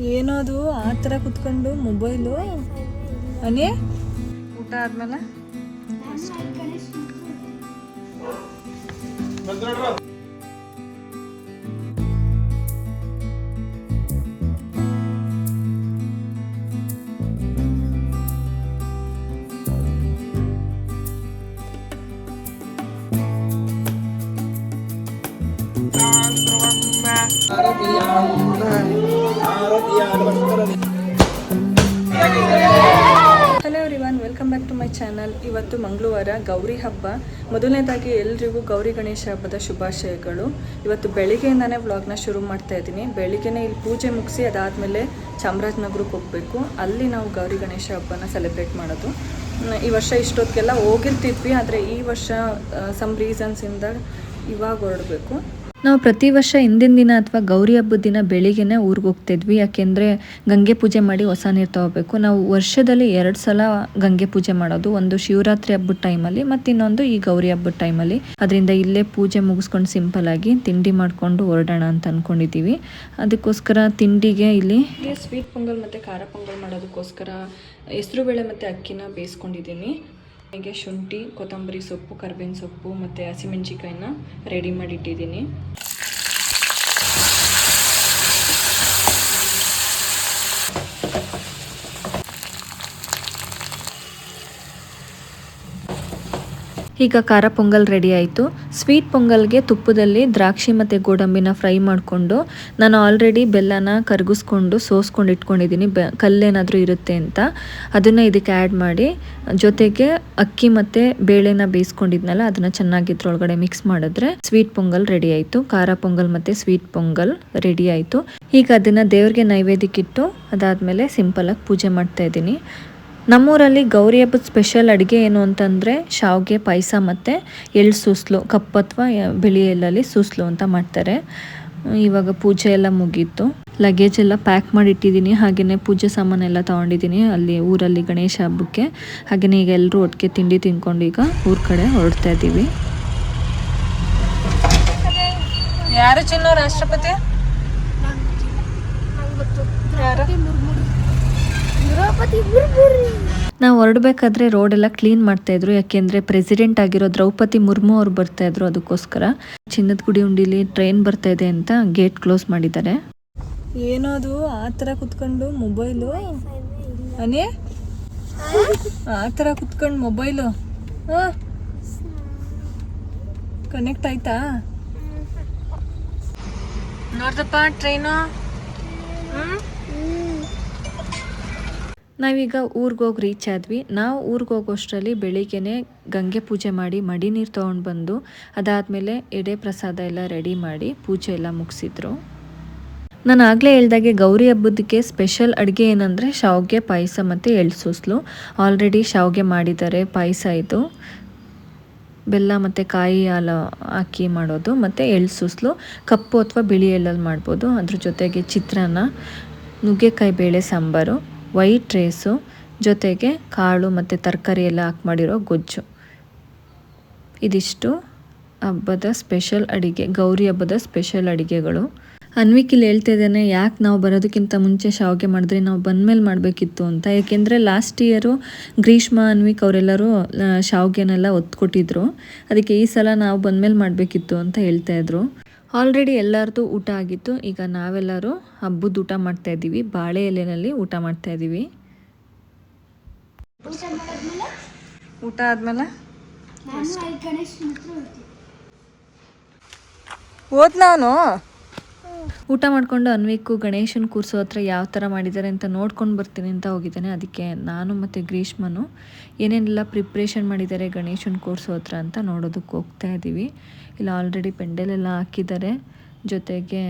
ಏನದು? ಆ ಥರ ಕುತ್ಕೊಂಡು ಮೊಬೈಲು? ಅನೇ? ಊಟ ಆದ್ಮೇಲೆ? ಚಾನಲ್ ಇವತ್ತು ಮಂಗಳವಾರ ಗೌರಿ ಹಬ್ಬ. ಮೊದಲನೇದಾಗಿ ಎಲ್ರಿಗೂ ಗೌರಿ ಗಣೇಶ ಹಬ್ಬದ ಶುಭಾಶಯಗಳು. ಇವತ್ತು ಬೆಳಿಗ್ಗೆಯಿಂದಾನೇ ವ್ಲಾಗ್ನ ಶುರು ಮಾಡ್ತಾ ಇದ್ದೀನಿ. ಬೆಳಿಗ್ಗೆನೇ ಇಲ್ಲಿ ಪೂಜೆ ಮುಗಿಸಿ ಅದಾದಮೇಲೆ ಚಾಮರಾಜನಗರಕ್ಕೆ ಹೋಗಬೇಕು. ಅಲ್ಲಿ ನಾವು ಗೌರಿ ಗಣೇಶ ಹಬ್ಬನ ಸೆಲೆಬ್ರೇಟ್ ಮಾಡೋದು. ಈ ವರ್ಷ ಇಷ್ಟೊತ್ತಿಗೆಲ್ಲ ಹೋಗಿರ್ತಿದ್ವಿ, ಆದರೆ ಈ ವರ್ಷ ಸಮ್ ರೀಸನ್ಸಿಂದ ಇವಾಗ ಹೊರಡಬೇಕು. ನಾವು ಪ್ರತಿ ವರ್ಷ ಹಿಂದಿನ ದಿನ ಅಥವಾ ಗೌರಿ ಹಬ್ಬದ ದಿನ ಬೆಳಿಗ್ಗೆನೆ ಊರಿಗೆ ಹೋಗ್ತಿದ್ವಿ. ಯಾಕೆಂದರೆ ಗಂಗೆ ಪೂಜೆ ಮಾಡಿ ಹೊಸ ನೀರು ತಗೋಬೇಕು. ನಾವು ವರ್ಷದಲ್ಲಿ ಎರಡು ಸಲ ಗಂಗೆ ಪೂಜೆ ಮಾಡೋದು. ಒಂದು ಶಿವರಾತ್ರಿ ಹಬ್ಬದ ಟೈಮಲ್ಲಿ ಮತ್ತು ಇನ್ನೊಂದು ಈ ಗೌರಿ ಹಬ್ಬದ ಟೈಮಲ್ಲಿ. ಅದರಿಂದ ಇಲ್ಲೇ ಪೂಜೆ ಮುಗಿಸ್ಕೊಂಡು ಸಿಂಪಲ್ ಆಗಿ ತಿಂಡಿ ಮಾಡಿಕೊಂಡು ಹೊರಡೋಣ ಅಂತ ಅಂದ್ಕೊಂಡಿದ್ದೀವಿ ಅದಕ್ಕೋಸ್ಕರ ತಿಂಡಿಗೆ ಇಲ್ಲಿ ಸ್ವೀಟ್ ಪೊಂಗಲ್ ಮತ್ತು ಖಾರ ಪೊಂಗಲ್ ಮಾಡೋದಕ್ಕೋಸ್ಕರ ಹೆಸರುಬೇಳೆ ಮತ್ತು ಅಕ್ಕಿನ ಬೇಯಿಸ್ಕೊಂಡಿದ್ದೀನಿ ಹಾಗೆ ಶುಂಠಿ ಕೊತ್ತಂಬರಿ ಸೊಪ್ಪು ಕರ್ಬೇವಿನ ಸೊಪ್ಪು ಮತ್ತು ಹಸಿಮೆಣ್ಸಿಕಾಯಿನ ರೆಡಿ ಮಾಡಿ ಈಗ ಖಾರ ಪೊಂಗಲ್ ರೆಡಿ ಆಯಿತು. ಸ್ವೀಟ್ ಪೊಂಗಲ್ಗೆ ತುಪ್ಪದಲ್ಲಿ ದ್ರಾಕ್ಷಿ ಮತ್ತು ಗೋಡಂಬಿನ ಫ್ರೈ ಮಾಡಿಕೊಂಡು, ನಾನು ಆಲ್ರೆಡಿ ಬೆಲ್ಲನ ಕರಗಿಸ್ಕೊಂಡು, ಸೋಸ್ಕೊಂಡು ಇಟ್ಕೊಂಡಿದ್ದೀನಿ. ಬೆ, ಕಲ್ಲೇನಾದರೂ ಇರುತ್ತೆ ಅಂತ. ಅದನ್ನು ಇದಕ್ಕೆ ಆ್ಯಡ್ ಮಾಡಿ, ಜೊತೆಗೆ ಅಕ್ಕಿ ಮತ್ತು ಬೇಳೆನ ಬೇಯಿಸ್ಕೊಂಡಿದ್ನಲ್ಲ, ಅದನ್ನು ಚೆನ್ನಾಗಿ ಇದ್ರೊಳಗಡೆ ಮಿಕ್ಸ್ ಮಾಡಿದ್ರೆ ಸ್ವೀಟ್ ಪೊಂಗಲ್ ರೆಡಿ ಆಯಿತು. ಖಾರ ಪೊಂಗಲ್ ಮತ್ತು ಸ್ವೀಟ್ ಪೊಂಗಲ್ ರೆಡಿ ಆಯಿತು. ಈಗ ಅದನ್ನು ದೇವ್ರಿಗೆ ನೈವೇದ್ಯಕ್ಕಿಟ್ಟು, ಅದಾದಮೇಲೆ ಸಿಂಪಲಾಗಿ ಪೂಜೆ ಮಾಡ್ತಾ ಇದ್ದೀನಿ. ನಮ್ಮೂರಲ್ಲಿ ಗೌರಿ ಹಬ್ಬದ ಸ್ಪೆಷಲ್ ಅಡುಗೆ ಏನು ಅಂತಂದರೆ ಶಾವಿಗೆ ಪಾಯಸ ಮತ್ತು ಎಳ್ಳು ಸೂಸ್ಲು ಕಪ್ಪು ಅಥವಾ ಬಿಳಿ ಎಳ್ಳಲ್ಲಿ ಸೂಸ್ಲು ಅಂತ ಮಾಡ್ತಾರೆ. ಇವಾಗ ಪೂಜೆ ಎಲ್ಲ ಮುಗೀತು. ಲಗೇಜ್ ಎಲ್ಲ ಪ್ಯಾಕ್ ಮಾಡಿ ಇಟ್ಟಿದ್ದೀನಿ ಹಾಗೆಯೇ ಪೂಜೆ ಸಾಮಾನೆಲ್ಲ ತೊಗೊಂಡಿದ್ದೀನಿ ಅಲ್ಲಿ ಊರಲ್ಲಿ ಗಣೇಶ ಹಬ್ಬಕ್ಕೆ. ಹಾಗೆಯೇ ಈಗ ಎಲ್ಲರೂ ಒಟ್ಟಿಗೆ ತಿಂಡಿ ತಿನ್ಕೊಂಡು ಈಗ ಊರ ಕಡೆ ಹೊರಡ್ತಾ ಇದ್ದೀವಿ. ಯಾರು ಚಿನ್ನ ರಾಷ್ಟ್ರಪತಿ? ಯಾರು? ನಾವು ಹೊರಡಬೇಕಾದ್ರೆ ರೋಡ್ ಎಲ್ಲ ಕ್ಲೀನ್ ಮಾಡ್ತಾ ಇದ್ರು. ಯಾಕೆಂದ್ರೆ ಪ್ರೆಸಿಡೆಂಟ್ ಆಗಿರೋ ದ್ರೌಪದಿ ಮುರ್ಮು ಅವ್ರು ಬರ್ತಾ ಇದ್ರು ಅದಕ್ಕೋಸ್ಕರ. ಚಿನ್ನದ ಗುಡಿ ಉಂಡಿಲಿ ಟ್ರೈನ್ ಬರ್ತಾ ಇದೆ ಅಂತ ಗೇಟ್ ಕ್ಲೋಸ್ ಮಾಡಿದ್ದಾರೆ. ಅದು ಆ ಥರ ಕುತ್ಕೊಂಡು ಮೊಬೈಲು ಅನೇ? ಆ ಥರ ಕುತ್ಕೊಂಡು ಮೊಬೈಲು ಕನೆಕ್ಟ್ ಆಯ್ತಾ? ನೋಡ್ದಪ್ಪ ಟ್ರೈನು ನಾವೀಗ ಊರಿಗೆ ಹೋಗಿ ರೀಚ್ ಆದ್ವಿ. ನಾವು ಊರಿಗೆ ಹೋಗೋಷ್ಟರಲ್ಲಿ ಬೆಳಿಗ್ಗೆನೆ ಗಂಗೆ ಪೂಜೆ ಮಾಡಿ ಮಡಿ ನೀರು ತೊಗೊಂಡು ಬಂದು ಅದಾದಮೇಲೆ ಎಡೆ ಪ್ರಸಾದ ಎಲ್ಲ ರೆಡಿ ಮಾಡಿ ಪೂಜೆ ಎಲ್ಲ ಮುಗಿಸಿದ್ರು. ನಾನು ಆಗಲೇ ಹೇಳ್ದಾಗೆ ಗೌರಿ ಹಬ್ಬದಕ್ಕೆ ಸ್ಪೆಷಲ್ ಅಡುಗೆ ಏನಂದರೆ ಶಾವಿಗೆ, ಪಾಯಸ ಮತ್ತು ಎಳ್ ಸೂಸ್ಲು. ಆಲ್ರೆಡಿ ಶಾವಿಗೆ ಮಾಡಿದ್ದಾರೆ ಪಾಯಸ ಇದು. ಬೆಲ್ಲ ಮತ್ತು ಕಾಯಿ ಹಾಲು ಹಾಕಿ ಮಾಡೋದು ಮತ್ತು ಎಳ್ಳು ಸೂಸ್ಲು. ಕಪ್ಪು ಅಥವಾ ಬಿಳಿ ಎಳ್ಳಲ್ಲಿ ಮಾಡ್ಬೋದು. ಅದ್ರ ಜೊತೆಗೆ ಚಿತ್ರಾನ್ನ, ನುಗ್ಗೆಕಾಯಿ ಬೇಳೆ ಸಾಂಬಾರು. ವೈಟ್ ರೈಸು, ಜೊತೆಗೆ ಕಾಳು ಮತ್ತು ತರಕಾರಿ ಎಲ್ಲ ಹಾಕಿ ಮಾಡಿರೋ ಗೊಜ್ಜು. ಇದಿಷ್ಟು ಹಬ್ಬದ ಸ್ಪೆಷಲ್ ಅಡಿಗೆ, ಗೌರಿ ಹಬ್ಬದ ಸ್ಪೆಷಲ್ ಅಡಿಗೆಗಳು. ಅನ್ವಿಕಿಲ್ ಹೇಳ್ತಾ ಇದ್ದಾನೆ, ಯಾಕೆ ನಾವು ಬರೋದಕ್ಕಿಂತ ಮುಂಚೆ ಶಾವಿಗೆ ಮಾಡಿದ್ರೆ ನಾವು ಬಂದಮೇಲೆ ಮಾಡಬೇಕಿತ್ತು ಅಂತ. ಏಕೆಂದರೆ ಲಾಸ್ಟ್ ಇಯರು ಗ್ರೀಷ್ಮ, ಅನ್ವಿಕ್ ಅವರೆಲ್ಲರೂ ಶಾವಿಗೆನೆಲ್ಲ ಒತ್ಕೊಟ್ಟಿದ್ರು. ಅದಕ್ಕೆ ಈ ಸಲ ನಾವು ಬಂದಮೇಲೆ ಮಾಡಬೇಕಿತ್ತು ಅಂತ ಹೇಳ್ತಾ ಇದ್ರು. ಆಲ್ರೆಡಿ ಎಲ್ಲರದ್ದು ಊಟ ಆಗಿತ್ತು. ಈಗ ನಾವೆಲ್ಲರೂ ಹಬ್ಬದ ಊಟ ಮಾಡ್ತಾ ಇದ್ದೀವಿ ಬಾಳೆ ಎಲೆನಲ್ಲಿ ಊಟ ಮಾಡ್ತಾ ಇದ್ದೀವಿ ಊಟ ಆದ್ಮೇಲೆ? ಓದ್ ನಾನು? ಊಟ ಮಾಡ್ಕೊಂಡು ಅನ್ವಿಕು ಗಣೇಶನ್ ಕೂರಿಸೋ ಹತ್ರ ಯಾವ ಥರ ಮಾಡಿದ್ದಾರೆ ಅಂತ ನೋಡ್ಕೊಂಡು ಬರ್ತೀನಿ ಅಂತ ಹೋಗಿದ್ದಾನೆ. ಅದಕ್ಕೆ ನಾನು ಮತ್ತು ಗ್ರೀಷ್ಮನು ಏನೇನೆಲ್ಲ ಪ್ರಿಪ್ರೇಷನ್ ಮಾಡಿದ್ದಾರೆ ಗಣೇಶನ್ ಕೂರಿಸೋ ಹತ್ರ ಅಂತ ನೋಡೋದಕ್ಕೆ ಹೋಗ್ತಾ ಇದ್ದೀವಿ ಇಲ್ಲ ಆಲ್ರೆಡಿ ಪೆಂಡಲೆಲ್ಲ ಹಾಕಿದ್ದಾರೆ. ಜೊತೆಗೆ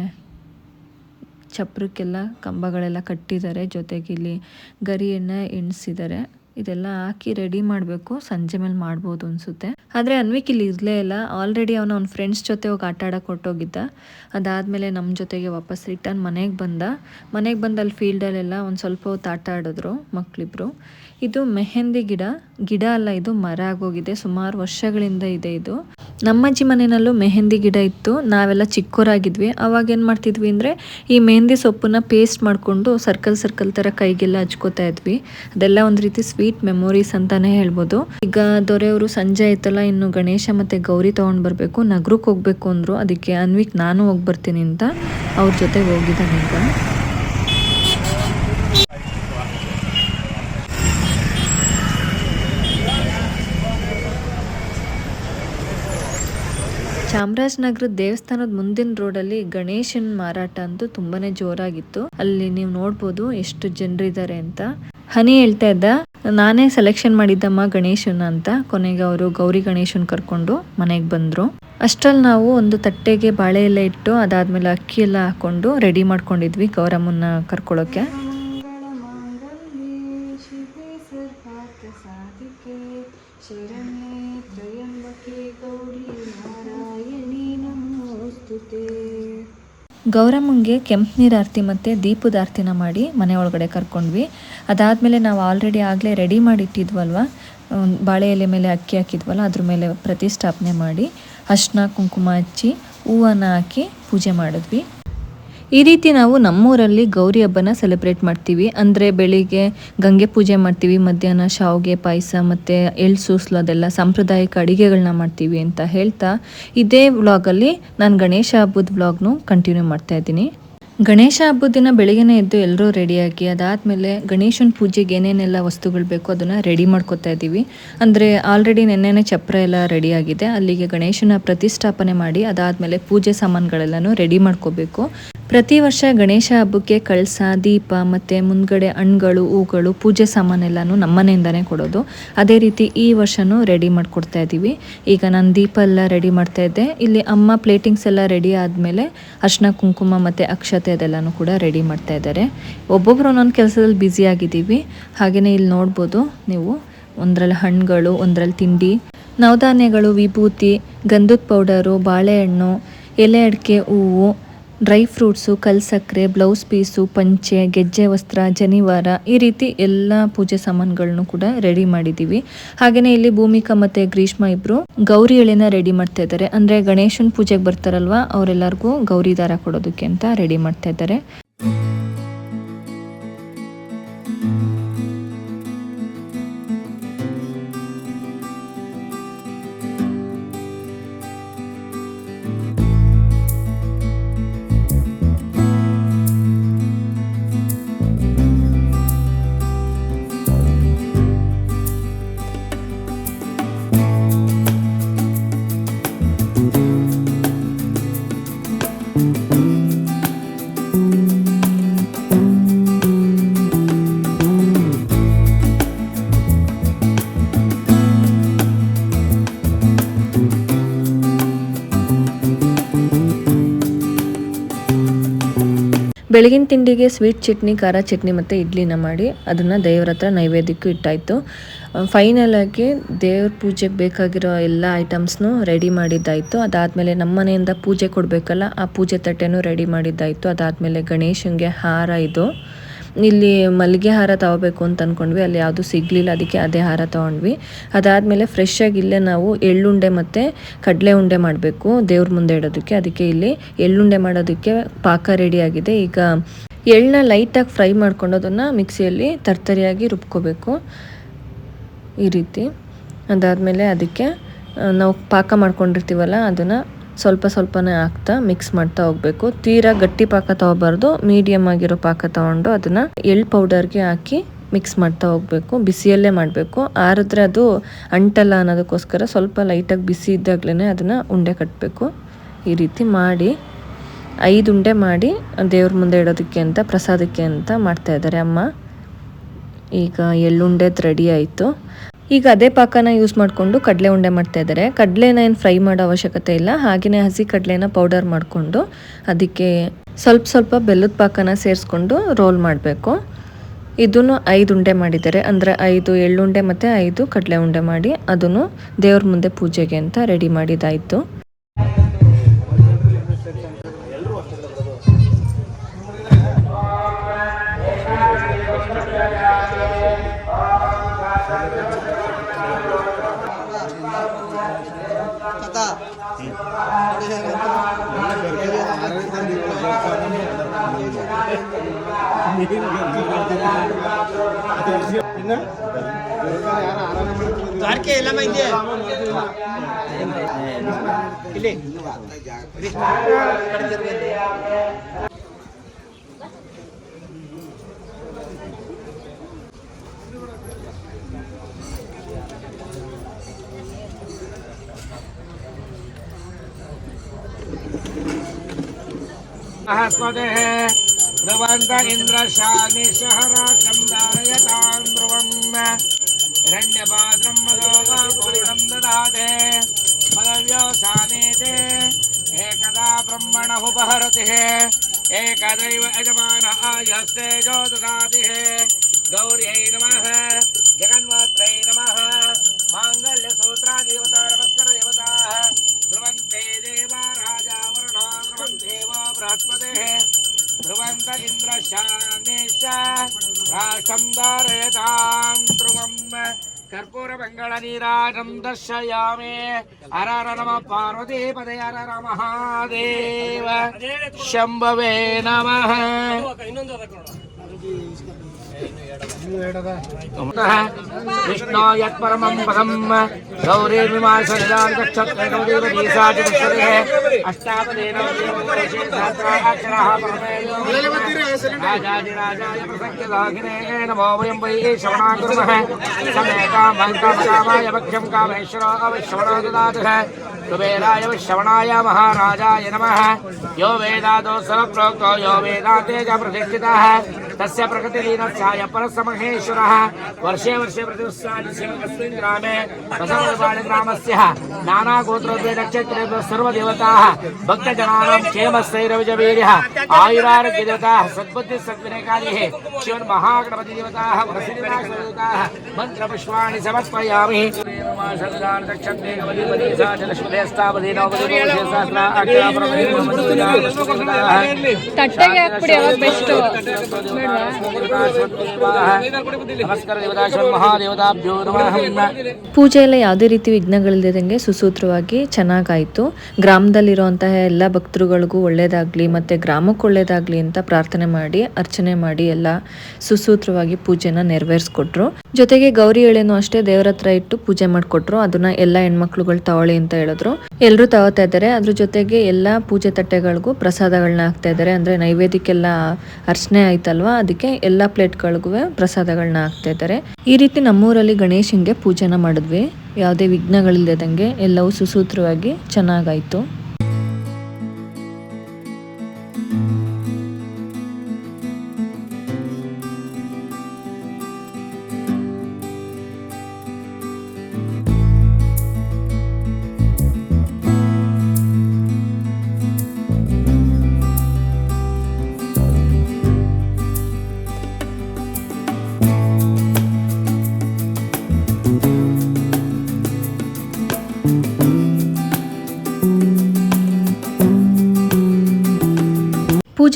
ಚಪ್ರಕ್ಕೆಲ್ಲ ಕಂಬಗಳೆಲ್ಲ ಕಟ್ಟಿದ್ದಾರೆ. ಜೊತೆಗೆ ಇಲ್ಲಿ ಗರಿಯನ್ನು ಎಣಿಸಿದ್ದಾರೆ. ಇದೆಲ್ಲ ಹಾಕಿ ರೆಡಿ ಮಾಡಬೇಕು. ಸಂಜೆ ಮೇಲೆ ಮಾಡ್ಬೋದು ಅನಿಸುತ್ತೆ. ಆದರೆ ಅನ್ವಿಕ್ ಇಲ್ಲಿ ಇರಲೇ ಇಲ್ಲ. ಆಲ್ರೆಡಿ ಅವನು ಅವ್ನ ಫ್ರೆಂಡ್ಸ್ ಜೊತೆ ಹೋಗಿ ಆಟ ಆಡೋಕೆ ಹೊರಟೋಗಿದ್ದ. ಅದಾದಮೇಲೆ ನಮ್ಮ ಜೊತೆಗೆ ವಾಪಸ್ ರಿಟರ್ನ್ ಮನೆಗೆ ಬಂದ. ಮನೆಗೆ ಬಂದ ಅಲ್ಲಿ ಫೀಲ್ಡಲ್ಲೆಲ್ಲ ಒಂದು ಸ್ವಲ್ಪ ಹೊತ್ತು ಆಟ ಆಡಿದ್ರು ಮಕ್ಕಳಿಬ್ರು ಇದು ಮೆಹಂದಿ ಗಿಡ. ಗಿಡ ಅಲ್ಲ, ಇದು ಮರ ಆಗೋಗಿದೆ. ಸುಮಾರು ವರ್ಷಗಳಿಂದ ಇದೆ ಇದು. ನಮ್ಮಜ್ಜಿ ಮನೆಯಲ್ಲೂ ಮೆಹಂದಿ ಗಿಡ ಇತ್ತು. ನಾವೆಲ್ಲ ಚಿಕ್ಕೋರಾಗಿದ್ವಿ. ಅವಾಗ ಏನು ಮಾಡ್ತಿದ್ವಿ ಅಂದರೆ ಈ ಮೆಹಂದಿ ಸೊಪ್ಪನ್ನ ಪೇಸ್ಟ್ ಮಾಡಿಕೊಂಡು ಸರ್ಕಲ್ ಸರ್ಕಲ್ ಥರ ಕೈಗೆಲ್ಲ ಹಚ್ಕೋತಾ ಇದ್ವಿ. ಅದೆಲ್ಲ ಒಂದು ರೀತಿ ಸ್ವೀಟ್ ಮೆಮೊರೀಸ್ ಅಂತಾನೆ ಹೇಳ್ಬೋದು. ಈಗ ದೊರೆಯವರು ಸಂಜೆ ಆಯ್ತಲ್ಲ, ಇನ್ನು ಗಣೇಶ ಮತ್ತೆ ಗೌರಿ ತಗೊಂಡ್ ಬರ್ಬೇಕು, ನಗರಕ್ಕೆ ಹೋಗ್ಬೇಕು ಅಂದ್ರು. ಅದಕ್ಕೆ ಅನ್ವಿಕ್ ನಾನು ಹೋಗ್ಬರ್ತೀನಿ ಅಂತ ಅವ್ರ ಜೊತೆ ಹೋಗಿದ್ದಾನೆ ಈಗ. ಚಾಮರಾಜನಗರದ ದೇವಸ್ಥಾನದ ಮುಂದಿನ ರೋಡಲ್ಲಿ ಗಣೇಶನ್ ಮಾರಾಟ ಅಂತೂ ತುಂಬಾನೇ ಜೋರಾಗಿತ್ತು. ಅಲ್ಲಿ ನೀವು ನೋಡ್ಬೋದು ಎಷ್ಟು ಜನರಿದ್ದಾರೆ ಅಂತ. ಹನಿ ಹೇಳ್ತಾ ಇದ್ದ, ನಾನೇ ಸೆಲೆಕ್ಷನ್ ಮಾಡಿದ್ದಮ್ಮ ಗಣೇಶನ ಅಂತ. ಕೊನೆಗೆ ಅವರು ಗೌರಿ ಗಣೇಶನ್ ಕರ್ಕೊಂಡು ಮನೆಗೆ ಬಂದ್ರು. ಅಷ್ಟ್ರಲ್ಲಿ ನಾವು ಒಂದು ತಟ್ಟೆಗೆ ಬಾಳೆ ಎಲ್ಲ ಇಟ್ಟು ಅದಾದ್ಮೇಲೆ ಅಕ್ಕಿ ಎಲ್ಲ ಹಾಕೊಂಡು ರೆಡಿ ಮಾಡ್ಕೊಂಡಿದ್ವಿ ಗೌರಮ್ಮನ್ನ ನಮೋಸ್ತುತೆ. ಗೌರಮ್ಮಂಗೆ ಕೆಂಪು ನೀರು ಆರತಿ ಮತ್ತು ದೀಪದ ಆರ್ತಿನ ಮಾಡಿ ಮನೆ ಒಳಗಡೆ ಕರ್ಕೊಂಡ್ವಿ. ಅದಾದಮೇಲೆ ನಾವು ಆಲ್ರೆಡಿ ಆಗಲೇ ರೆಡಿ ಮಾಡಿ ಇಟ್ಟಿದ್ವಲ್ವ ಬಾಳೆ ಎಲೆ ಮೇಲೆ ಅಕ್ಕಿ ಹಾಕಿದ್ವಲ್ಲ, ಅದ್ರ ಮೇಲೆ ಪ್ರತಿಷ್ಠಾಪನೆ ಮಾಡಿ ಅರ್ಶಿನ, ಕುಂಕುಮ ಹಚ್ಚಿ ಹೂವನ್ನು ಹಾಕಿ ಪೂಜೆ ಮಾಡಿದ್ವಿ. ಈ ರೀತಿ ನಾವು ನಮ್ಮೂರಲ್ಲಿ ಗೌರಿ ಹಬ್ಬನ ಸೆಲೆಬ್ರೇಟ್ ಮಾಡ್ತೀವಿ. ಅಂದರೆ ಬೆಳಿಗ್ಗೆ ಗಂಗೆ ಪೂಜೆ ಮಾಡ್ತೀವಿ, ಮಧ್ಯಾಹ್ನ ಶಾವ್ಗೆ ಪಾಯಸ ಮತ್ತು ಎಳ್ಳು ಸೂಸ್ಲು ಅದೆಲ್ಲ ಸಾಂಪ್ರದಾಯಿಕ ಅಡುಗೆಗಳನ್ನ ಮಾಡ್ತೀವಿ ಅಂತ ಹೇಳ್ತಾ ಇದೇ ವ್ಲಾಗಲ್ಲಿ ನಾನು ಗಣೇಶ ಹಬ್ಬದ ವ್ಲಾಗ್ನು ಕಂಟಿನ್ಯೂ ಮಾಡ್ತಾ ಇದ್ದೀನಿ. ಗಣೇಶ ಹಬ್ಬದ ದಿನ ಬೆಳಗ್ಗೆನೇ ಎದ್ದು ಎಲ್ಲರೂ ರೆಡಿಯಾಗಿ ಅದಾದಮೇಲೆ ಗಣೇಶನ ಪೂಜೆಗೆ ಏನೇನೆಲ್ಲ ವಸ್ತುಗಳು ಬೇಕು ಅದನ್ನು ರೆಡಿ ಮಾಡ್ಕೊತಾ ಇದ್ದೀವಿ. ಅಂದರೆ ಆಲ್ರೆಡಿ ನೆನ್ನೆನೇ ಚಪ್ರ ಎಲ್ಲ ರೆಡಿಯಾಗಿದೆ ಅಲ್ಲಿಗೆ ಗಣೇಶನ ಪ್ರತಿಷ್ಠಾಪನೆ ಮಾಡಿ ಅದಾದಮೇಲೆ ಪೂಜೆ ಸಾಮಾನುಗಳೆಲ್ಲನೂ ರೆಡಿ ಮಾಡ್ಕೋಬೇಕು. ಪ್ರತಿ ವರ್ಷ ಗಣೇಶ ಹಬ್ಬಕ್ಕೆ ಕಳಸ, ದೀಪ ಮತ್ತು ಮುಂದ್ಗಡೆ ಹಣ್ಗಳು ಹೂಗಳು, ಪೂಜೆ ಸಾಮಾನೆಲ್ಲನೂ ನಮ್ಮನೆಯಿಂದನೇ ಕೊಡೋದು. ಅದೇ ರೀತಿ ಈ ವರ್ಷನೂ ರೆಡಿ ಮಾಡಿಕೊಡ್ತಾ ಇದ್ದೀವಿ ಈಗ ನಾನು ದೀಪ ಎಲ್ಲ ರೆಡಿ ಮಾಡ್ತಾ ಇದ್ದೆ. ಇಲ್ಲಿ ಅಮ್ಮ ಪ್ಲೇಟಿಂಗ್ಸ್ ಎಲ್ಲ ರೆಡಿ ಆದಮೇಲೆ ಅರ್ಶಿನ ಕುಂಕುಮ ಮತ್ತು ಅಕ್ಷತೆ ಅದೆಲ್ಲನೂ ಕೂಡ ರೆಡಿ ಮಾಡ್ತಾ ಇದ್ದಾರೆ. ಒಬ್ಬೊಬ್ಬರು ಒಂದೊಂದು ಕೆಲಸದಲ್ಲಿ ಬ್ಯುಸಿ ಆಗಿದ್ದೀವಿ. ಹಾಗೆಯೇ ಇಲ್ಲಿ ನೋಡ್ಬೋದು ನೀವು, ಒಂದರಲ್ಲಿ ಹಣ್ಣುಗಳು, ಒಂದರಲ್ಲಿ ತಿಂಡಿ, ನವಧಾನ್ಯಗಳು, ವಿಭೂತಿ, ಗಂಧದ ಪೌಡರು ಬಾಳೆಹಣ್ಣು, ಎಲೆ ಅಡಿಕೆ, ಹೂವು ಡ್ರೈ ಫ್ರೂಟ್ಸು ಕಲ್ಸಕ್ಕರೆ ಬ್ಲೌಸ್ ಪೀಸು, ಪಂಚೆ, ಗೆಜ್ಜೆ ವಸ್ತ್ರ, ಜನಿವಾರ ಈ ರೀತಿ ಎಲ್ಲ ಪೂಜೆ ಸಾಮಾನುಗಳನ್ನು ಕೂಡ ರೆಡಿ ಮಾಡಿದ್ದೀವಿ ಹಾಗೆಯೇ ಇಲ್ಲಿ ಭೂಮಿಕಾ ಮತ್ತು ಗ್ರೀಷ್ಮ ಇಬ್ಬರು ಗೌರಿ ಎಳೆನ ರೆಡಿ ಮಾಡ್ತಾ ಇದ್ದಾರೆ. ಅಂದರೆ ಗಣೇಶನ ಪೂಜೆಗೆ ಬರ್ತಾರಲ್ವಾ, ಅವರೆಲ್ಲರಿಗೂ ಗೌರಿ ದಾರ ಕೊಡೋದಕ್ಕೆ ಅಂತ ರೆಡಿ ಮಾಡ್ತಾ ಇದ್ದಾರೆ. ಬೆಳಗಿನ ತಿಂಡಿಗೆ ಸ್ವೀಟ್ ಚಟ್ನಿ, ಖಾರ ಚಟ್ನಿ ಮತ್ತು ಇಡ್ಲಿನ ಮಾಡಿ ಅದನ್ನು ದೇವ್ರ ಹತ್ರ ನೈವೇದ್ಯಕ್ಕೂ ಇಟ್ಟಾಯಿತು. ಫೈನಲ್ ದೇವ್ರ ಪೂಜೆಗೆ ಬೇಕಾಗಿರೋ ಎಲ್ಲ ಐಟಮ್ಸ್ನು ರೆಡಿ ಮಾಡಿದ್ದಾಯಿತು. ಅದಾದಮೇಲೆ ನಮ್ಮ ಮನೆಯಿಂದ ಪೂಜೆ ಕೊಡಬೇಕಲ್ಲ, ಆ ಪೂಜೆ ತಟ್ಟೆನೂ ರೆಡಿ ಮಾಡಿದ್ದಾಯಿತು. ಅದಾದಮೇಲೆ ಗಣೇಶನಿಗೆ ಹಾರ ಇದು. ಇಲ್ಲಿ ಮಲ್ಲಿಗೆ ಹಾರ ತಗೋಬೇಕು ಅಂತ ಅಂದ್ಕೊಂಡ್ವಿ ಅಲ್ಲಿ ಯಾವುದು ಸಿಗಲಿಲ್ಲ, ಅದಕ್ಕೆ ಅದೇ ಹಾರ ತಗೊಂಡ್ವಿ. ಅದಾದಮೇಲೆ ಫ್ರೆಶ್ ಆಗಿ ಇಲ್ಲೇ ನಾವು ಎಳ್ಳುಂಡೆ ಮತ್ತು ಕಡಲೆ ಉಂಡೆ ಮಾಡಬೇಕು ದೇವ್ರ ಮುಂದೆ ಇಡೋದಕ್ಕೆ. ಅದಕ್ಕೆ ಇಲ್ಲಿ ಎಳ್ಳುಂಡೆ ಮಾಡೋದಕ್ಕೆ ಪಾಕ ರೆಡಿಯಾಗಿದೆ ಈಗ ಎಳ್ಳನ್ನ ಲೈಟಾಗಿ ಫ್ರೈ ಮಾಡ್ಕೊಂಡು ಅದನ್ನು ಮಿಕ್ಸಿಯಲ್ಲಿ ತರ್ತರಿಯಾಗಿ ರುಬ್ಕೋಬೇಕು. ಈ ರೀತಿ. ಅದಾದಮೇಲೆ ಅದಕ್ಕೆ ನಾವು ಪಾಕ ಮಾಡ್ಕೊಂಡಿರ್ತೀವಲ್ಲ, ಅದನ್ನು ಸ್ವಲ್ಪ ಸ್ವಲ್ಪನೇ ಹಾಕ್ತಾ ಮಿಕ್ಸ್ ಮಾಡ್ತಾ ಹೋಗಬೇಕು. ತೀರಾ ಗಟ್ಟಿ ಪಾಕ ತಗೋಬಾರ್ದು. ಮೀಡಿಯಮ್ ಆಗಿರೋ ಪಾಕ ತಗೊಂಡು ಅದನ್ನ ಎಳ್ ಪೌಡರ್ಗೆ ಹಾಕಿ ಮಿಕ್ಸ್ ಮಾಡ್ತಾ ಹೋಗಬೇಕು. ಬಿಸಿಯಲ್ಲೇ ಮಾಡಬೇಕು. ಆರಿದ್ರೆ ಅದು ಅಂಟಲ್ಲ ಅನ್ನೋದಕ್ಕೋಸ್ಕರ ಸ್ವಲ್ಪ ಲೈಟಾಗಿ ಬಿಸಿ ಇದ್ದಾಗಲೇ ಅದನ್ನು ಉಂಡೆ ಕಟ್ಟಬೇಕು ಈ ರೀತಿ ಮಾಡಿ ಐದು ಉಂಡೆ ಮಾಡಿ ದೇವ್ರ ಮುಂದೆ ಇಡೋದಕ್ಕೆ ಅಂತ, ಪ್ರಸಾದಕ್ಕೆ ಅಂತ ಮಾಡ್ತಾ ಇದ್ದಾರೆ ಅಮ್ಮ. ಈಗ ಎಳ್ಳುಂಡೆದು ರೆಡಿ ಆಯಿತು. ಈಗ ಅದೇ ಪಾಕನ ಯೂಸ್ ಮಾಡಿಕೊಂಡು ಕಡಲೆ ಉಂಡೆ ಮಾಡ್ತಾ ಇದ್ದಾರೆ. ಕಡಲೆನ ಏನು ಫ್ರೈ ಮಾಡೋ ಅವಶ್ಯಕತೆ ಇಲ್ಲ. ಹಾಗೆಯೇ ಹಸಿ ಕಡಲೆನ ಪೌಡರ್ ಮಾಡಿಕೊಂಡು ಅದಕ್ಕೆ ಸ್ವಲ್ಪ ಸ್ವಲ್ಪ ಬೆಲ್ಲದ ಪಾಕನ ಸೇರಿಸ್ಕೊಂಡು ರೋಲ್ ಮಾಡಬೇಕು. ಇದನ್ನು ಐದು ಉಂಡೆ ಮಾಡಿದ್ದಾರೆ. ಅಂದರೆ ಐದು ಎಳ್ಳುಂಡೆ ಮತ್ತು ಐದು ಕಡಲೆ ಉಂಡೆ ಮಾಡಿ ಅದನ್ನು ದೇವ್ರ ಮುಂದೆ ಪೂಜೆಗೆ ಅಂತ ರೆಡಿ ಮಾಡಿದ್ದಾಯಿತು ದ್ವಾರಕೆ ಎಲ್ಲಮ್ಮ ಹಿಂದೆ ಇಲ್ಲಿ महस्मदे ब्रुवन्त इन्द्रशानि शहराक्षं धारयतां ध्रुवम् हिरण्यपात्रं मदोगापूर्णं ददाते पदव्योसाने ते एकदा ब्रह्मणः एकदैव यजमानः यस्तेजो ददातिः गौर्यै नमः। जगन्माता ध्रुवन्त इन्द्रशानेश राष्ट्रं धारयतां ध्रुवम् कर्पूरमङ्गलनीराजं दर्शयामि हर नमः पार्वतीपदे हर महादेव शम्भवे नमः విష్ణో యత్పరమం పదం. గౌరీ విమార్శనిదానక్షత్రదేవదేశాచరే అష్టాదదేవదేవదేశాక్షరాజాదిరాజాయ ప్రసక్తిలాఘినే నమో వయం వై శ్రవణాకుర్మః సమేకామం కామకామాయ భక్ష్యం కామేశ్వరో అవిశ్వరో कुबेराय श्रवणाय महाराजाय नम। यो वेदादोसर प्रोक्त यो वेदाते च तस् तस्य प्रकृतिलीनस्याय परसमहेश्वरः। वर्षे वर्षे प्रतिवत्सराणि अस्मिन् ग्रामे बसवणपाणि ग्रामस्य नानागोत्रोद्वेदक्षेत्रेभ्यः सर्वदेवताः, भक्तजनानां क्षेमस्थैरविजवीर्यः आयुरारोग्यदेवताः, सद्बुद्धिः सद्विनयकारिः शिवन्महागणपतिदेवताः वरसिनादेवताः ತಟ್ಟೆಗೆ ಹಾಕ್ಬಿಡಿ ಅವಾಗ ಬೆಸ್ಟ್. ಪೂಜೆ ಎಲ್ಲ ಯಾವುದೇ ರೀತಿ ವಿಘ್ನಗಳಿಲ್ಲದಂಗೆ ಸುಸೂತ್ರವಾಗಿ ಚೆನ್ನಾಗಾಯಿತು. ಗ್ರಾಮದಲ್ಲಿರುವಂತಹ ಎಲ್ಲ ಭಕ್ತರುಗಳಿಗೂ ಒಳ್ಳೇದಾಗ್ಲಿ ಮತ್ತೆ ಗ್ರಾಮಕ್ಕೆ ಒಳ್ಳೇದಾಗ್ಲಿ ಅಂತ ಪ್ರಾರ್ಥನೆ ಮಾಡಿ ಅರ್ಚನೆ ಮಾಡಿ ಎಲ್ಲ ಸುಸೂತ್ರವಾಗಿ ಪೂಜೆನ ನೆರವೇರಿಸ್ಕೊಟ್ರು. ಜೊತೆಗೆ ಗೌರಿ ಎಳೆನೂ ಅಷ್ಟೇ ದೇವರ ಹತ್ರ ಇಟ್ಟು ಪೂಜೆ ಮಾಡಿಕೊಟ್ರು. ಅದನ್ನ ಎಲ್ಲ ಹೆಣ್ಮಕ್ಳುಗಳು ತಗೊಳ್ಳಿ ಅಂತ ಹೇಳಿದ್ರು. ಎಲ್ಲರೂ ತಗೋತಾ ಇದ್ದಾರೆ. ಅದ್ರ ಜೊತೆಗೆ ಎಲ್ಲ ಪೂಜೆ ತಟ್ಟೆಗಳಿಗೂ ಪ್ರಸಾದಗಳನ್ನ ಹಾಕ್ತಾ ಇದ್ದಾರೆ. ಅಂದರೆ ನೈವೇದ್ಯಕ್ಕೆಲ್ಲ ಅರ್ಚನೆ ಆಯ್ತಲ್ವಾ? ಅದಕ್ಕೆ ಎಲ್ಲ ಪ್ಲೇಟ್ಗಳಿಗೂ ಪ್ರಸಾದಗಳನ್ನ ಹಾಕ್ತಾ ಇದ್ದಾರೆ. ಈ ರೀತಿ ನಮ್ಮೂರಲ್ಲಿ ಗಣೇಶನ್ಗೆ ಪೂಜೆನ ಮಾಡಿದ್ವಿ. ಯಾವುದೇ ವಿಘ್ನಗಳಿಲ್ಲದಂಗೆ ಎಲ್ಲವೂ ಸುಸೂತ್ರವಾಗಿ ಚೆನ್ನಾಗಾಯಿತು.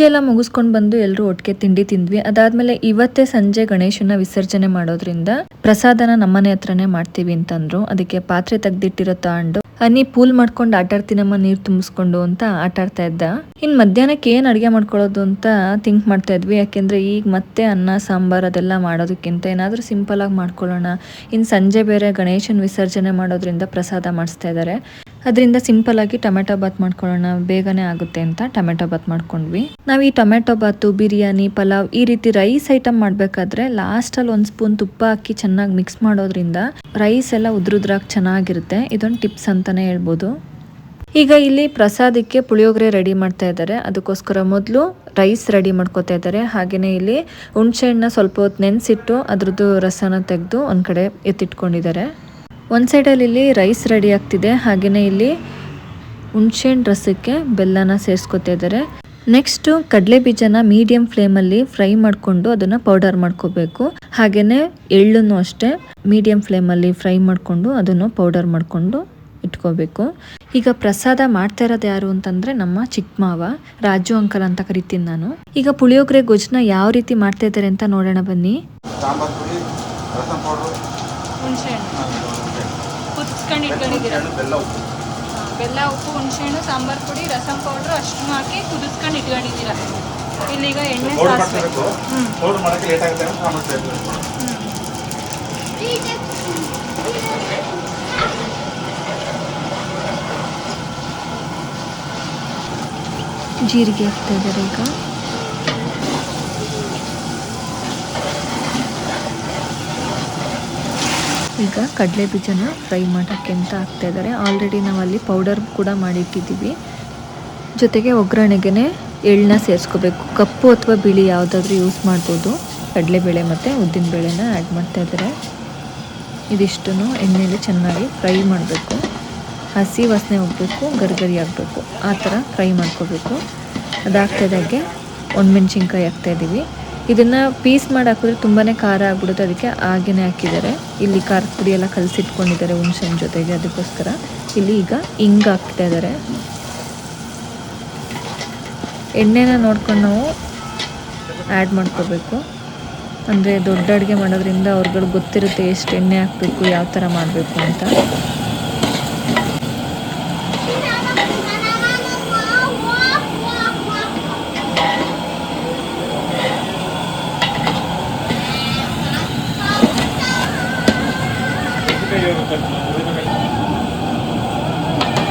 ಎಲ್ಲ ಮುಗಿಸ್ಕೊಂಡು ಬಂದು ಎಲ್ಲರೂ ಒಟ್ಟಿಗೆ ತಿಂಡಿ ತಿಂದ್ವಿ. ಅದಾದ್ಮೇಲೆ ಇವತ್ತೇ ಸಂಜೆ ಗಣೇಶನ ವಿಸರ್ಜನೆ ಮಾಡೋದ್ರಿಂದ ಪ್ರಸಾದನ ನಮ್ಮನೆ ಹತ್ರನೇ ಮಾಡ್ತೀವಿ ಅಂತಂದ್ರು. ಅದಕ್ಕೆ ಪಾತ್ರೆ ತೆಗ್ದಿಟ್ಟಿರೋ ತಾಂಡು ಹನಿ ಪೂಲ್ ಮಾಡ್ಕೊಂಡು ಆಟ ಆಡ್ತೀನಮ್ಮ ನೀರ್ ತುಂಬಿಸ್ಕೊಂಡು ಅಂತ ಆಟ ಆಡ್ತಾ ಇದ್ದ. ಇನ್ ಮಧ್ಯಾಹ್ನಕ್ಕೆ ಏನ್ ಅಡಿಗೆ ಮಾಡ್ಕೊಳ್ಳೋದು ಅಂತ ಥಿಂಕ್ ಮಾಡ್ತಾ ಇದ್ವಿ. ಯಾಕೆಂದ್ರೆ ಈಗ ಮತ್ತೆ ಅನ್ನ, ಸಾಂಬಾರ್ ಅದೆಲ್ಲ ಮಾಡೋದಕ್ಕಿಂತ ಏನಾದ್ರೂ ಸಿಂಪಲ್ ಆಗಿ ಮಾಡ್ಕೊಳ್ಳೋಣ. ಇನ್ ಸಂಜೆ ಬೇರೆ ಗಣೇಶನ್ ವಿಸರ್ಜನೆ ಮಾಡೋದ್ರಿಂದ ಪ್ರಸಾದ ಮಾಡಿಸ್ತಾ ಇದ್ದಾರೆ ಅದರಿಂದ ಸಿಂಪಲ್ ಆಗಿ ಟೊಮೆಟೊ ಬಾತ್ ಮಾಡ್ಕೊಳ್ಳೋಣ, ಬೇಗನೆ ಆಗುತ್ತೆ ಅಂತ ಟೊಮೆಟೊ ಬಾತ್ ಮಾಡ್ಕೊಂಡ್ವಿ. ನಾವು ಈ ಟೊಮೆಟೊ ಬಾತು, ಬಿರಿಯಾನಿ, ಪಲಾವ್ ಈ ರೀತಿ ರೈಸ್ ಐಟಮ್ ಮಾಡಬೇಕಾದ್ರೆ ಲಾಸ್ಟಲ್ಲಿ ಒಂದು ಸ್ಪೂನ್ ತುಪ್ಪ ಹಾಕಿ ಚೆನ್ನಾಗಿ ಮಿಕ್ಸ್ ಮಾಡೋದ್ರಿಂದ ರೈಸ್ ಎಲ್ಲ ಉದ್ರುದ್ರಾಗಿ ಚೆನ್ನಾಗಿರುತ್ತೆ. ಇದೊಂದು ಟಿಪ್ಸ್ ಅಂತಾನೆ ಹೇಳ್ಬೋದು. ಈಗ ಇಲ್ಲಿ ಪ್ರಸಾದಕ್ಕೆ ಪುಳಿಯೋಗರೆ ರೆಡಿ ಮಾಡ್ತಾ ಇದ್ದಾರೆ. ಅದಕ್ಕೋಸ್ಕರ ಮೊದಲು ರೈಸ್ ರೆಡಿ ಮಾಡ್ಕೋತಾ ಇದ್ದಾರೆ. ಹಾಗೆಯೇ ಇಲ್ಲಿ ಹುಣಸೆ ಹಣ್ಣನ್ನ ಸ್ವಲ್ಪ ಹೊತ್ತು ನೆನೆಸಿಟ್ಟು ಅದ್ರದ್ದು ರಸನ ತೆಗೆದು ಒಂದು ಕಡೆ ಎತ್ತಿಟ್ಕೊಂಡಿದ್ದಾರೆ. ಒಂದು ಸೈಡಲ್ಲಿ ಇಲ್ಲಿ ರೈಸ್ ರೆಡಿ ಆಗ್ತಿದೆ. ಹಾಗೆಯೇ ಇಲ್ಲಿ ಹುಣಸೆಹಣ್ಣು ರಸಕ್ಕೆ ಬೆಲ್ಲನ ಸೇರಿಸ್ಕೊತಾ ಇದ್ದಾರೆ. ನೆಕ್ಸ್ಟು ಕಡಲೆ ಬೀಜನ ಮೀಡಿಯಂ ಫ್ಲೇಮಲ್ಲಿ ಫ್ರೈ ಮಾಡಿಕೊಂಡು ಅದನ್ನು ಪೌಡರ್ ಮಾಡ್ಕೋಬೇಕು. ಹಾಗೆಯೇ ಎಳ್ಳನ್ನು ಅಷ್ಟೇ ಮೀಡಿಯಂ ಫ್ಲೇಮಲ್ಲಿ ಫ್ರೈ ಮಾಡಿಕೊಂಡು ಅದನ್ನು ಪೌಡರ್ ಮಾಡಿಕೊಂಡು ಇಟ್ಕೋಬೇಕು. ಈಗ ಪ್ರಸಾದ ಮಾಡ್ತಾ ಇರೋದು ಯಾರು ಅಂತಂದರೆ ನಮ್ಮ ಚಿಕ್ಕ ಮಾವ ರಾಜು ಅಂಕಲ್ ಅಂತ ಕರಿತೀನಿ ನಾನು. ಈಗ ಪುಳಿಯೋಗರೆ ಗೊಜ್ಜನ್ನ ಯಾವ ರೀತಿ ಮಾಡ್ತಾ ಇದ್ದಾರೆ ಅಂತ ನೋಡೋಣ ಬನ್ನಿ ಸಾಂಬಾರ್ ಪುಡಿ ರಸಂ ಪೌಡ್ರು ಹುಣಸೆ ಹಣ್ಣು ಕುದಿಸ್ಕೊಂಡು ಇಟ್ಕೊಂಡಿದ್ದೀರ? ಬೆಲ್ಲ ಉಪ್ಪು. ಹುಣಸೆಹಣ್ಣು ಉಪ್ಪು ಹುಣಸೆ ಹಣ್ಣು ಸಾಂಬಾರ್ ಪುಡಿ ರಸಂ ಪೌಡ್ರು ಅಷ್ಟು ಹಾಕಿ ಕುದಿಸ್ಕೊಂಡು ಇಟ್ಕೊಂಡಿದ್ದೀರ? ಇಲ್ಲಿಗ ಎಣ್ಣೆ ಸಾಸಿವೆ. ಜೀರಿಗೆ ಹಾಕ್ತಾ ಇದ್ದಾರೆ ಈಗ. ಈಗ ಕಡಲೆ ಬೀಜನ ಫ್ರೈ ಮಾಡೋಕ್ಕೆ ಅಂತ ಹಾಕ್ತಾ ಇದ್ದಾರೆ ಆಲ್ರೆಡಿ ನಾವು ಅಲ್ಲಿ ಪೌಡರ್ ಕೂಡ ಮಾಡಿಟ್ಟಿದ್ದೀವಿ. ಜೊತೆಗೆ ಒಗ್ಗರಣೆಗೆ ಎಳ್ಳನ್ನ ಸೇರಿಸ್ಕೋಬೇಕು. ಕಪ್ಪು ಅಥವಾ ಬಿಳಿ ಯಾವುದಾದ್ರೂ ಯೂಸ್ ಮಾಡ್ಬೋದು. ಕಡಲೆಬೇಳೆ ಮತ್ತು ಉದ್ದಿನಬೇಳೆನ ಆ್ಯಡ್ ಮಾಡ್ತಾ ಇದ್ದಾರೆ ಇದಿಷ್ಟನ್ನು ಎಣ್ಣೆಯಲ್ಲಿ ಚೆನ್ನಾಗಿ ಫ್ರೈ ಮಾಡಬೇಕು. ಹಸಿ ವಾಸನೆ ಹೋಗಬೇಕು ಗರಿಗರಿ ಆಗಬೇಕು. ಆ ಥರ ಫ್ರೈ ಮಾಡ್ಕೋಬೇಕು. ಅದಾಗ್ತಿದ್ದಾಗೆ ಒಣಮೆಣ್ಸಿನ್ಕಾಯಿ ಹಾಕ್ತಾಯಿದ್ದೀವಿ ಇದನ್ನು ಪೀಸ್ ಮಾಡಿ ಹಾಕಿದ್ರೆ ತುಂಬಾ ಖಾರ ಆಗ್ಬಿಡುತ್ತೆ. ಅದಕ್ಕೆ ಹಾಗೇನೆ ಹಾಕಿದ್ದಾರೆ. ಇಲ್ಲಿ ಖಾರದ ಪುಡಿ ಎಲ್ಲ ಕಲಸಿಟ್ಕೊಂಡಿದ್ದಾರೆ ಹುಣ್ಸೆನ್ ಜೊತೆಗೆ. ಅದಕ್ಕೋಸ್ಕರ ಇಲ್ಲಿ ಈಗ ಹಿಂಗೆ ಹಾಕ್ತಾ ಇದ್ದಾರೆ. ಎಣ್ಣೆನ ನೋಡ್ಕೊಂಡು ನಾವು ಆ್ಯಡ್ ಮಾಡ್ಕೋಬೇಕು. ಅಂದರೆ ದೊಡ್ಡ ಅಡುಗೆ ಮಾಡೋದ್ರಿಂದ ಅವ್ರುಗಳಿಗೆ ಗೊತ್ತಿರುತ್ತೆ ಎಷ್ಟು ಎಣ್ಣೆ ಹಾಕಬೇಕು, ಯಾವ ಥರ ಮಾಡಬೇಕು ಅಂತ.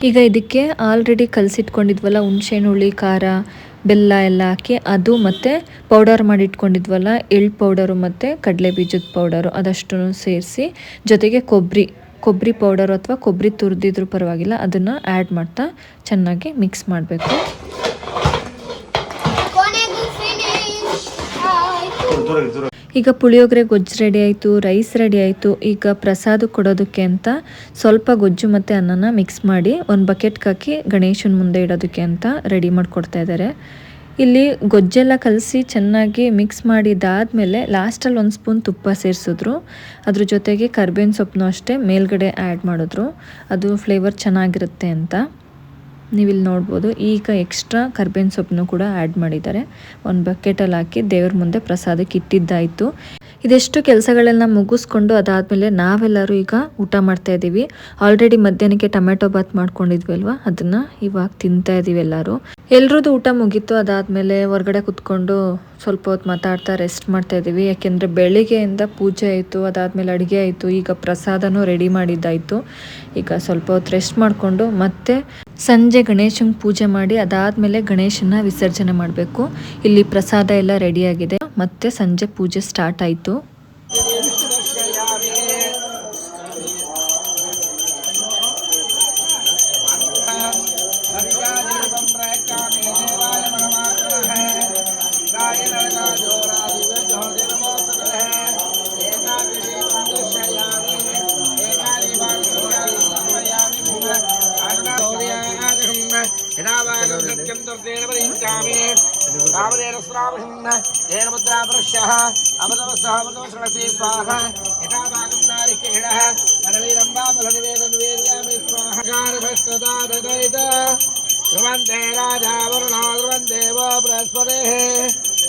ಈಗ ಇದಕ್ಕೆ ಆಲ್ರೆಡಿ ಕಲಸಿಟ್ಕೊಂಡಿದ್ವಲ್ಲ ಹುಣ್ಸೆಹಣ್ಣು ಹುಳಿ ಖಾರ ಬೆಲ್ಲ ಎಲ್ಲ ಹಾಕಿ ಅದು ಮತ್ತು ಪೌಡರ್ ಮಾಡಿಟ್ಕೊಂಡಿದ್ವಲ್ಲ ಎಳ್ಳು ಪೌಡರು ಮತ್ತು ಕಡಲೆ ಬೀಜದ ಪೌಡರು ಅದಷ್ಟು ಸೇರಿಸಿ ಜೊತೆಗೆ ಕೊಬ್ಬರಿ ಕೊಬ್ಬರಿ ಪೌಡರು ಅಥವಾ ಕೊಬ್ಬರಿ ತುರಿದಿದ್ರೂ ಪರವಾಗಿಲ್ಲ ಅದನ್ನು ಆ್ಯಡ್ ಮಾಡ್ತಾ ಚೆನ್ನಾಗಿ ಮಿಕ್ಸ್ ಮಾಡಬೇಕು. ಈಗ ಪುಳಿಯೋಗರೆ ಗೊಜ್ಜು ರೆಡಿ ಆಯಿತು ರೈಸ್ ರೆಡಿ ಆಯಿತು. ಈಗ ಪ್ರಸಾದ ಕೊಡೋದಕ್ಕೆ ಅಂತ ಸ್ವಲ್ಪ ಗೊಜ್ಜು ಮತ್ತು ಅನ್ನನ ಮಿಕ್ಸ್ ಮಾಡಿ ಒಂದು ಬಕೆಟ್ಗೆ ಹಾಕಿ ಗಣೇಶನ ಮುಂದೆ ಇಡೋದಕ್ಕೆ ಅಂತ ರೆಡಿ ಮಾಡಿಕೊಡ್ತಾ ಇದ್ದಾರೆ ಇಲ್ಲಿ ಗೊಜ್ಜೆಲ್ಲ ಕಲಸಿ ಚೆನ್ನಾಗಿ ಮಿಕ್ಸ್ ಮಾಡಿದಾದಮೇಲೆ ಲಾಸ್ಟಲ್ಲಿ ಒಂದು ಸ್ಪೂನ್ ತುಪ್ಪ ಸೇರಿಸಿದ್ರು. ಅದ್ರ ಜೊತೆಗೆ ಕರ್ಬೇವಿನ ಸೊಪ್ಪನ್ನು ಅಷ್ಟೇ ಮೇಲ್ಗಡೆ ಆ್ಯಡ್ ಮಾಡಿದ್ರು. ಅದು ಫ್ಲೇವರ್ ಚೆನ್ನಾಗಿರುತ್ತೆ ಅಂತ. ನೀವಿಲ್ಲಿ ನೋಡ್ಬೋದು, ಈಗ ಎಕ್ಸ್ಟ್ರಾ ಕರ್ಬೇವಿನ ಸೊಪ್ಪನ್ನು ಕೂಡ ಆ್ಯಡ್ ಮಾಡಿದ್ದಾರೆ. ಒಂದು ಬಕೆಟಲ್ಲಿ ಹಾಕಿ ದೇವ್ರ ಮುಂದೆ ಪ್ರಸಾದಕ್ಕೆ ಇಟ್ಟಿದ್ದಾಯಿತು. ಇದೆಷ್ಟು ಕೆಲಸಗಳೆಲ್ಲ ಮುಗಿಸ್ಕೊಂಡು ಅದಾದಮೇಲೆ ನಾವೆಲ್ಲರೂ ಈಗ ಊಟ ಮಾಡ್ತಾ ಇದ್ದೀವಿ. ಆಲ್ರೆಡಿ ಮಧ್ಯಾಹ್ನಕ್ಕೆ ಟೊಮೆಟೊ ಬಾತ್ ಮಾಡ್ಕೊಂಡಿದ್ವಿ ಅಲ್ವಾ ಅದನ್ನು ಇವಾಗ ತಿಂತಾ ಇದ್ದೀವಿ ಎಲ್ಲರೂ. ಎಲ್ರದ್ದು ಊಟ ಮುಗೀತು, ಅದಾದಮೇಲೆ ಹೊರಗಡೆ ಕುತ್ಕೊಂಡು ಸ್ವಲ್ಪ ಹೊತ್ತು ಮಾತಾಡ್ತಾ ರೆಸ್ಟ್ ಮಾಡ್ತಾ ಇದ್ದೀವಿ. ಯಾಕೆಂದರೆ ಬೆಳಿಗ್ಗೆಯಿಂದ ಪೂಜೆ ಆಯಿತು, ಅದಾದಮೇಲೆ ಅಡುಗೆ ಆಯಿತು, ಈಗ ಪ್ರಸಾದನೂ ರೆಡಿ ಮಾಡಿದ್ದಾಯಿತು. ಈಗ ಸ್ವಲ್ಪ ಹೊತ್ತು ರೆಸ್ಟ್ ಮಾಡಿಕೊಂಡು ಮತ್ತೆ ಸಂಜೆ ಗಣೇಶಂಗೆ ಪೂಜೆ ಮಾಡಿ ಅದಾದ್ಮೇಲೆ ಗಣೇಶನ ವಿಸರ್ಜನೆ ಮಾಡಬೇಕು. ಇಲ್ಲಿ ಪ್ರಸಾದ ಎಲ್ಲ ರೆಡಿಯಾಗಿದೆ ಮತ್ತೆ ಸಂಜೆ ಪೂಜೆ ಸ್ಟಾರ್ಟ್ ಆಯಿತು. कामदेन श्रावहिन्न येन मुद्रापरश्यः अमृतवसः अमृतवसरसी स्वाहा यथा भागं नारिकेणः रणवीरम्बाफलनिवेदनिवेदयामि स्वाहाकारभष्टदादयित ध्रुवन्ते राजा वरुणो ध्रुवन्देव बृहस्पतेः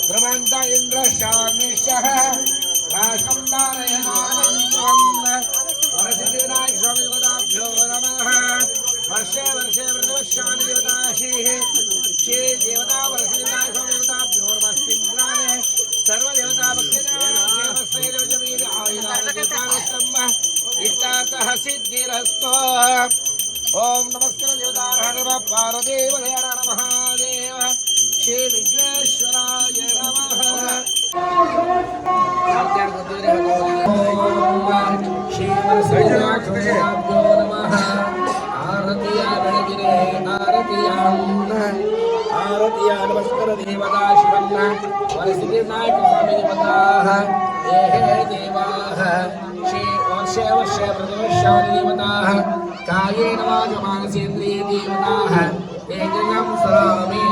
ध्रुवन्त इन्द्रशामिषः राशं नारयणानन्दम् वरसिद्धिविनायकस्वामिपदाभ्यो नमः वर्षे वर्षे मृतवशानिवदाशीः ये देवता वरसुदाय देवता भोर्वस्मिन्द्राने नमस्कार देवतारः नमः पार्वदेव महादेव। श्री विघ्नेश्वराय नमः। श्री नमः। आरतिया पार्वती नमस्कर देवता शिवं वरसिद्धिनायकस्वामिदेवताः ये हे देवाः शे वर्षे वर्षे प्रतिवर्षादिदेवताः कायेन वाचमानसेन्द्रिये देवताः एकं सरामि।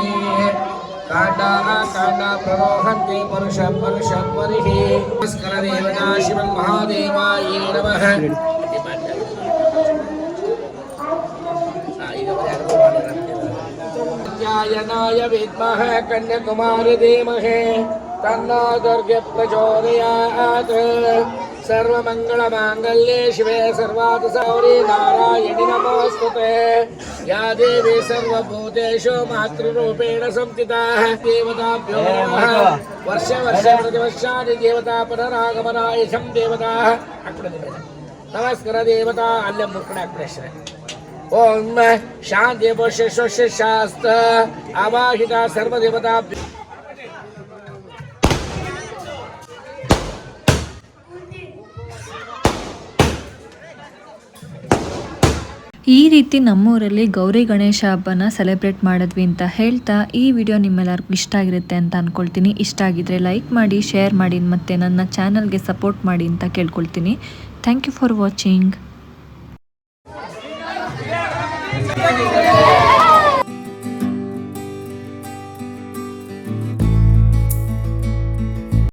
काण्डाः काण्डा प्ररोहन्ते परुष परुष परिः। नमस्कर देवता शिवं महादेवाय नमः। ನಾರಾಯಣಾಯ ವಿದ್ಮಃ ಕನ್ಯಾಕುಮಾರಿ ಧೀಮಹೇ ತನ್ನೋ ದುರ್ಗೆ ಪ್ರಚೋದಯಾತ್. ಸರ್ವಮಂಗಳಮಾಂಗಲ್ಯೆ ಶಿವೆ ಸರ್ವಾತ್ ಸೌರಿ ನಾರಾಯಣಿ ನಮೋಸ್ತುತೆ. ಯಾ ದೇವಿ ಸರ್ವಭೂತೇಶು ಮಾತೃರೂಪೇಣ ಸಂಸ್ಥಿತಾ ದೇವತಾಭ್ಯೋ ವರ್ಷ ವರ್ಷ ಪ್ರತಿವರ್ಷಾಣಿ ದೇವತಾ ಪುನರಾಗಮನಾಯ ಶಂ ದೇವತಾ. ನಮಸ್ಕಾರ ದೇವತಾ, ಅಲ್ಲೇ ಮುಕ್ಕಣ ಹಾಕ್ಬಿಡಷ್ಟೇ ಓಂ ಶಾಂತಿ ಶಾಸ್ತ್ರ ಅವಾಹಿತ ಸರ್ವದೇವತಾ. ಈ ರೀತಿ ನಮ್ಮೂರಲ್ಲಿ ಗೌರಿ ಗಣೇಶ ಹಬ್ಬನ ಸೆಲೆಬ್ರೇಟ್ ಮಾಡಿದ್ವಿ ಅಂತ ಹೇಳ್ತಾ ಈ ವಿಡಿಯೋ ನಿಮ್ಮೆಲ್ಲರಿಗೂ ಇಷ್ಟ ಆಗಿರುತ್ತೆ ಅಂತ ಅಂದ್ಕೊಳ್ತೀನಿ ಇಷ್ಟ ಆಗಿದ್ರೆ ಲೈಕ್ ಮಾಡಿ, ಶೇರ್ ಮಾಡಿ ಮತ್ತು ನನ್ನ ಚಾನಲ್ಗೆ ಸಪೋರ್ಟ್ ಮಾಡಿ ಅಂತ ಕೇಳ್ಕೊಳ್ತೀನಿ. Thank you for watching Amém.